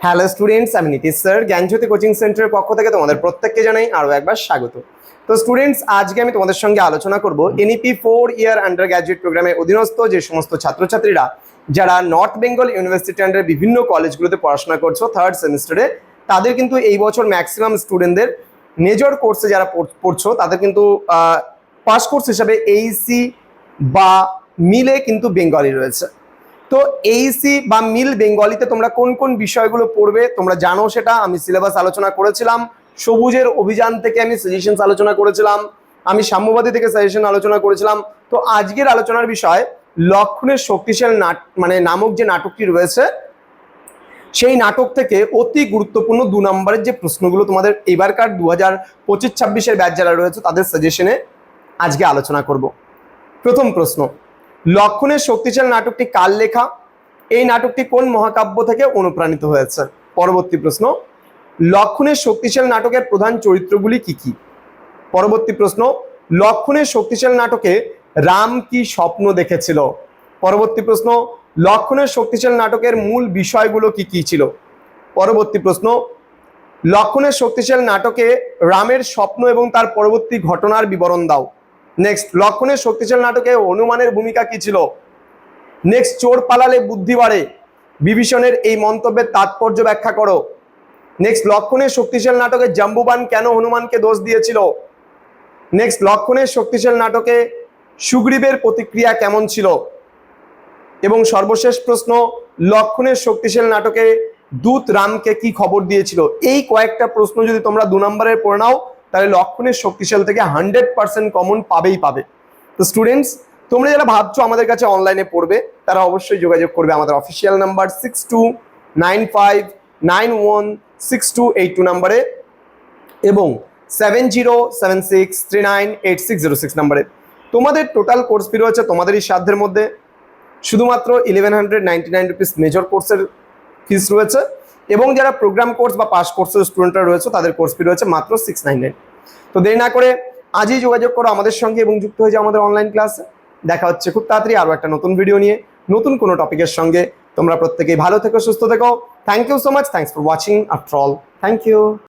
Hello students, আমি Nitish sir, জ্ঞানজ্যোতি coaching সেন্টারের পক্ষ থেকে তোমাদের প্রত্যেককে জানাই আরও একবার স্বাগত। তো স্টুডেন্টস, আজকে আমি তোমাদের সঙ্গে আলোচনা করব NEP four year undergraduate প্রোগ্রামের অধীনস্থ যে সমস্ত ছাত্রছাত্রীরা, যারা নর্থ বেঙ্গল ইউনিভার্সিটি আন্ডার বিভিন্ন কলেজগুলোতে পড়াশোনা করছ থার্ড সেমিস্টারে তাদের কিন্তু এই বছর ম্যাক্সিমাম স্টুডেন্টদের মেজর কোর্সে যারা পড়- পড়ছো, তাদের কিন্তু পাস কোর্স হিসাবে এইসি বা মিলে কিন্তু বেঙ্গলি রয়েছে। তো এইসি বা মিল বেঙ্গলিতে তোমরা কোন কোন বিষয়গুলো পড়বে, তোমরা জানো সেটা, আমি সিলেবাস আলোচনা করেছিলাম, সবুজের অভিযান থেকে আমি সাজেশনস আলোচনা করেছিলাম, আমি সাম্যবাদী থেকে সাজেশন আলোচনা করেছিলাম। তো আজকের আলোচনার বিষয়, লক্ষণের শক্তিশাল নাট মানে নামক যে নাটকটি রয়েছে, সেই নাটক থেকে অতি গুরুত্বপূর্ণ দু নম্বরের যে প্রশ্নগুলো তোমাদের এবারকার দু হাজার পঁচিশ ছাব্বিশের ব্যাচ যারা রয়েছে, তাদের সাজেশনে আজকে আলোচনা করব। প্রথম প্রশ্ন লক্ষণের শক্তিশাল নাটকটি কার লেখা? এই নাটকটি কোন মহাকাব্য থেকে অনুপ্রাণিত হয়েছে? পরবর্তী প্রশ্ন, লক্ষণের শক্তিশাল নাটকের প্রধান চরিত্রগুলি কি কি? পরবর্তী প্রশ্ন, লক্ষণের শক্তিশাল নাটকে রাম কি স্বপ্ন দেখেছিল? পরবর্তী প্রশ্ন, লক্ষণের শক্তিশাল নাটকের মূল বিষয়গুলো কি কি ছিল? পরবর্তী প্রশ্ন, লক্ষণের শক্তিশাল নাটকে রামের স্বপ্ন এবং তার পরবর্তী ঘটনার বিবরণ দাও। নেক্সট লক্ষণের শক্তিশাল নাটকে হনুমানের ভূমিকা কি ছিল? নেক্সট চোর পালালে বুদ্ধি বাড়ে। বিভীষণের এই মন্তব্যের তাৎপর্য ব্যাখ্যা করো। নেক্সট লক্ষণের শক্তিশাল নাটকে জাম্বুবান কেন হনুমানকে দোষ দিয়েছিল? নেক্সট লক্ষণের শক্তিশাল নাটকে সুগ্রীবের প্রতিক্রিয়া কেমন ছিল? এবং সর্বশেষ প্রশ্ন লক্ষণের শক্তিশাল নাটকে দূত রামকে কি খবর দিয়েছিল? এই কয়েকটা প্রশ্ন যদি তোমরা দু নম্বরের পড়ে নাও তাহলে লক্ষণের শক্তিশাল থেকে হান্ড্রেড পার্সেন্ট কমন পাবেই পাবে। তো স্টুডেন্টস তোমরা যারা ভাবছ আমাদের কাছে অনলাইনে পড়বে, তারা অবশ্যই যোগাযোগ করবে আমাদের official number six two nine five nine one six two eight two নাম্বারে এবং seven zero seven six three nine eight six zero six নাম্বারে তোমাদের টোটাল কোর্স ফি রয়েছে তোমাদেরই সাধ্যের মধ্যে। শুধুমাত্র eleven hundred ninety nine rupees major কোর্সের ফিস রয়েছে এবং যারা প্রোগ্রাম কোর্স বা পাস কোর্সের স্টুডেন্টরা রয়েছে, তাদের কোর্স ফি রয়েছে মাত্র সিক্স নাইন নাইন তো দেরি না করে আজই যোগাযোগ করো আমাদের সঙ্গে এবং যুক্ত হয়ে যাও আমাদের অনলাইন ক্লাসে দেখা হচ্ছে খুব তাড়াতাড়ি আরও একটা নতুন ভিডিও নিয়ে। নতুন কোনো টপিকের সঙ্গে। তোমরা প্রত্যেকেই ভালো থেকো, সুস্থ থেকো। Thank you so much thanks for watching after all thank you